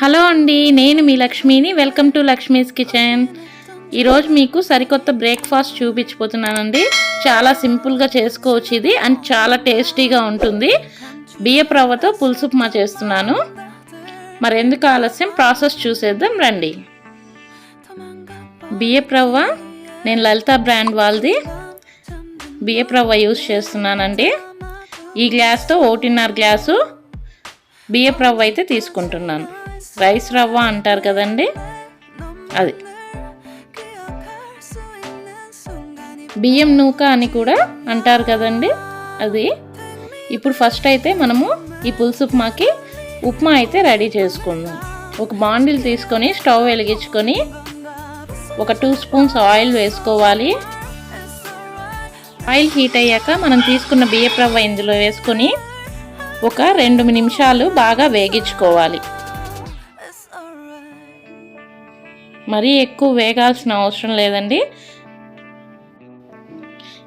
Hello అండి నేను మీ లక్ష్మిని. Welcome to Lakshmi's kitchen. ఈరోజు మీకు సరికొత్త బ్రేక్ఫాస్ట్ చూపించిపోతున్నానండి చాలా సింపుల్గా చేసుకోవచ్చు ఇది అండ్ చాలా టేస్టీగా ఉంటుంది. బియ్యపు రవ్వతో పులుసు ఉప్మా చేస్తున్నాను. మరి ఎందుకు ఆలస్యం? ప్రాసెస్ చూసేద్దాం రండి. బియ్యపు రవ్వ నేను లలిత బ్రాండ్ వాళ్ళది. బియ్యపు రవ్వ యూస్ చేస్తున్నానండి. ఈ గ్లాస్తో ఒకటిన్నర గ్లాసు బియ్యపు రవ్వ అయితే తీసుకుంటున్నాను. రైస్ రవ్వ అంటారు కదండి? అది. బియ్యం నూక అని కూడా అంటారు కదండి? అది. ఇప్పుడు ఫస్ట్ అయితే మనము ఈ పులుసు ఉప్మాకి ఉప్మా అయితే రెడీ చేసుకుందాం. ఒక బాండిల్ తీసుకొని స్టవ్ వెలిగించుకొని ఒక టూ స్పూన్స్ ఆయిల్ వేసుకోవాలి. ఆయిల్ హీట్ అయ్యాక మనం తీసుకున్న బియ్యపు రవ్వ ఇందులో వేసుకొని ఒక రెండు నిమిషాలు బాగా వేగించుకోవాలి. మరీ ఎక్కువ వేగాల్సిన అవసరం లేదండి.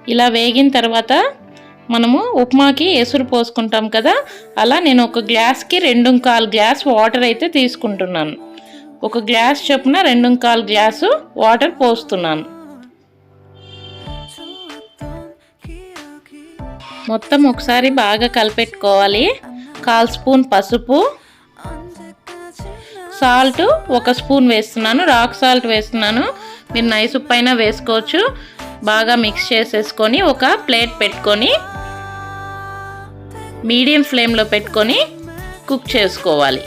ఇలా వేగిన తర్వాత మనము ఉప్మాకి ఎసురు పోసుకుంటాం కదా అలా నేను ఒక గ్లాస్కి రెండు కాలు గ్లాస్ వాటర్ అయితే తీసుకుంటున్నాను. ఒక గ్లాస్ చొప్పున రెండు కాలు గ్లాసు వాటర్ పోస్తున్నాను. మొత్తం ఒకసారి బాగా కలిపెట్టుకోవాలి. కాల్ స్పూన్ పసుపు సాల్ట్ ఒక స్పూన్ వేస్తున్నాను రాక్ సాల్ట్ వేస్తున్నాను. మీరు నైస్ ఉప్పు అయినా వేసుకోవచ్చు. బాగా మిక్స్ చేసేసుకొని ఒక ప్లేట్ పెట్టుకొని మీడియం ఫ్లేమ్లో పెట్టుకొని కుక్ చేసుకోవాలి.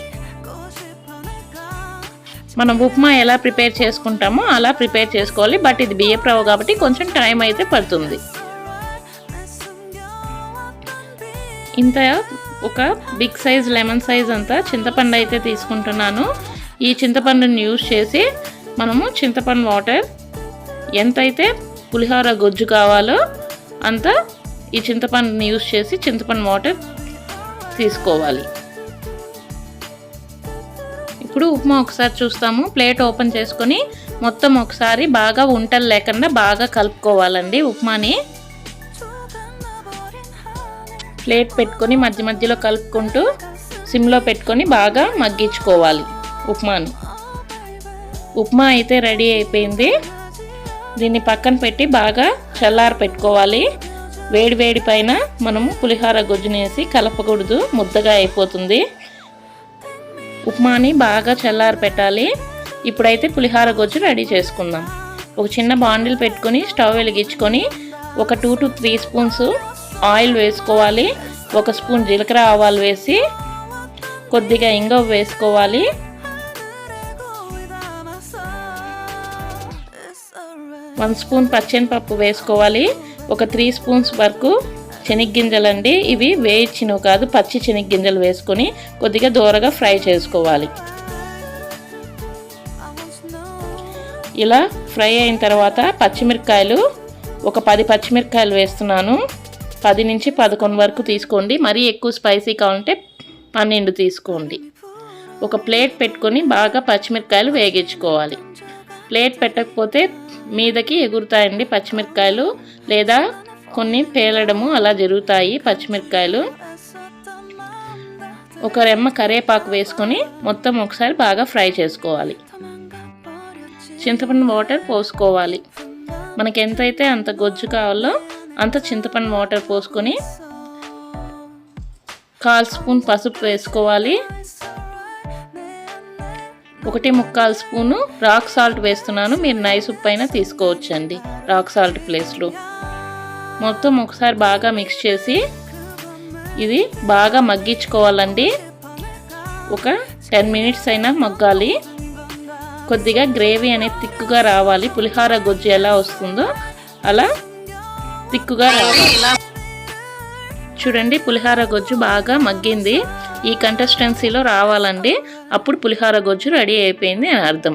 మనం ఉప్మా ఎలా ప్రిపేర్ చేసుకుంటామో అలా ప్రిపేర్ చేసుకోవాలి. బట్ ఇది బియ్యపు కాబట్టి కొంచెం టైం అయితే పడుతుంది. ఇంత ఒక బిగ్ సైజ్ లెమన్ సైజ్ అంతా చింతపండు అయితే తీసుకుంటున్నాను. ఈ చింతపండుని యూజ్ చేసి మనము చింతపండు వాటర్ ఎంతైతే పులిహోర గొజ్జు కావాలో అంత ఈ చింతపండుని యూజ్ చేసి చింతపండు వాటర్ తీసుకోవాలి. ఇప్పుడు ఉప్మా ఒకసారి చూస్తాము. ప్లేట్ ఓపెన్ చేసుకొని మొత్తం ఒకసారి బాగా ఉంటలు లేకుండా బాగా కలుపుకోవాలండి ఉప్మాని. ప్లేట్ పెట్టుకొని మధ్య మధ్యలో కలుపుకుంటూ సిమ్లో పెట్టుకొని బాగా మగ్గించుకోవాలి. ఉప్మాని. ఉప్మా అయితే రెడీ అయిపోయింది. దీన్ని పక్కన పెట్టి బాగా చల్లారి పెట్టుకోవాలి. వేడి వేడి పైన మనము పులిహోర గుజ్జునేసి కలపకూడదు. ముద్దగా అయిపోతుంది. ఉప్మాని బాగా చల్లారి పెట్టాలి. ఇప్పుడైతే పులిహోర గొజ్జు రెడీ చేసుకుందాం. ఒక చిన్న బాండిల్ పెట్టుకొని స్టవ్ వెలిగించుకొని ఒక two to three spoons oil వేసుకోవాలి. ఒక స్పూన్ జీలకర్ర ఆవాలు వేసి కొద్దిగా ఇంగ వేసుకోవాలి. వన్ స్పూన్ పచ్చెనపప్పు వేసుకోవాలి. ఒక త్రీ స్పూన్స్ వరకు శనగ్గింజలండి. ఇవి వేయించినవి కాదు పచ్చి శనగ్గింజలు వేసుకొని కొద్దిగా దూరగా ఫ్రై చేసుకోవాలి. ఇలా ఫ్రై అయిన తర్వాత పచ్చిమిరపకాయలు ఒక పది పచ్చిమిరపకాయలు వేస్తున్నాను. పది నుంచి పదకొండు వరకు తీసుకోండి. మరీ ఎక్కువ స్పైసీ కావాలంటే పన్నెండు తీసుకోండి. ఒక ప్లేట్ పెట్టుకొని బాగా పచ్చిమిరపకాయలు వేగించుకోవాలి. ప్లేట్ పెట్టకపోతే మీదకి ఎగురుతాయండి పచ్చిమిరపకాయలు లేదా కొన్ని పేలడము అలా జరుగుతాయి పచ్చిమిరపకాయలు. ఒక రెమ్మ కరేపాకు వేసుకొని మొత్తం ఒకసారి బాగా ఫ్రై చేసుకోవాలి. చింతపండు వాటర్ పోసుకోవాలి. మనకి ఎంతైతే అంత గొజ్జు కావాలో అంత చింతపండు వాటర్ పోసుకొని కాల్ స్పూన్ పసుపు వేసుకోవాలి. ఒకటి ముక్కాల్ స్పూను రాక్ సాల్ట్ వేస్తున్నాను. మీరు నైస్ ఉప్పు అయినా తీసుకోవచ్చండి రాక్ సాల్ట్ ప్లేస్లో. మొత్తం ఒకసారి బాగా మిక్స్ చేసి ఇది బాగా మగ్గించుకోవాలండి. ఒక టెన్ మినిట్స్ అయినా మగ్గాలి. కొద్దిగా గ్రేవీ అనేది తిక్కుగా రావాలి. పులిహార గొజ్జు ఎలా వస్తుందో అలా థిక్గా చూడండి పులిహార గొజ్జు బాగా మగ్గింది. ఈ కంటెస్టెన్సీలో రావాలండి. అప్పుడు పులిహార గొజ్జు రెడీ అయిపోయింది అని అర్థం.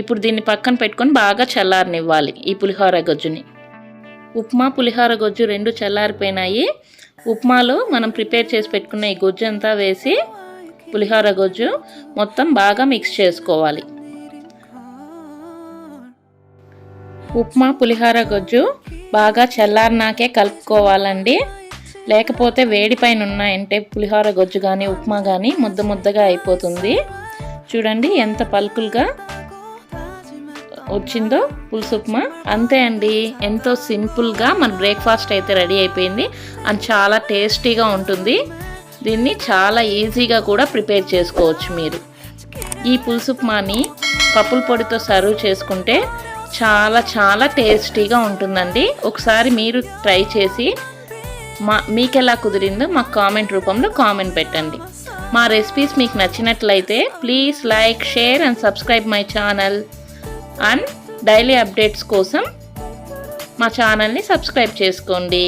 ఇప్పుడు దీన్ని పక్కన పెట్టుకొని బాగా చల్లారనివ్వాలి ఈ పులిహోర గొజ్జుని. ఉప్మా పులిహోర గొజ్జు రెండు చల్లారిపోయినాయి. ఉప్మాలో మనం ప్రిపేర్ చేసి పెట్టుకున్న ఈ గొజ్జు అంతా వేసి పులిహోర గొజ్జు మొత్తం బాగా మిక్స్ చేసుకోవాలి. ఉప్మా పులిహోర గొజ్జు బాగా చల్లారినాకే కలుపుకోవాలండి. లేకపోతే వేడి పైన ఉన్నాయంటే పులిహోర గొజ్జు కానీ ఉప్మా కానీ ముద్ద ముద్దగా అయిపోతుంది. చూడండి ఎంత పలుకులుగా వచ్చిందో పులుసు ఉప్మా. అంతే అండి ఎంతో సింపుల్గా మన బ్రేక్ఫాస్ట్ అయితే రెడీ అయిపోయింది. అండ్ చాలా టేస్టీగా ఉంటుంది. దీన్ని చాలా ఈజీగా కూడా ప్రిపేర్ చేసుకోవచ్చు మీరు. ఈ పులుసు ఉప్మాని పప్పుల పొడితో సర్వ్ చేసుకుంటే చాలా చాలా టేస్టీగా ఉంటుందండి. ఒకసారి మీరు ట్రై చేసి మా మీకు ఎలా కుదిరిందో మాకు కామెంట్ రూపంలో కామెంట్ పెట్టండి. మా రెసిపీస్ మీకు నచ్చినట్లయితే please like share and subscribe my channel. And daily updates కోసం మా ఛానల్ని సబ్స్క్రైబ్ చేసుకోండి.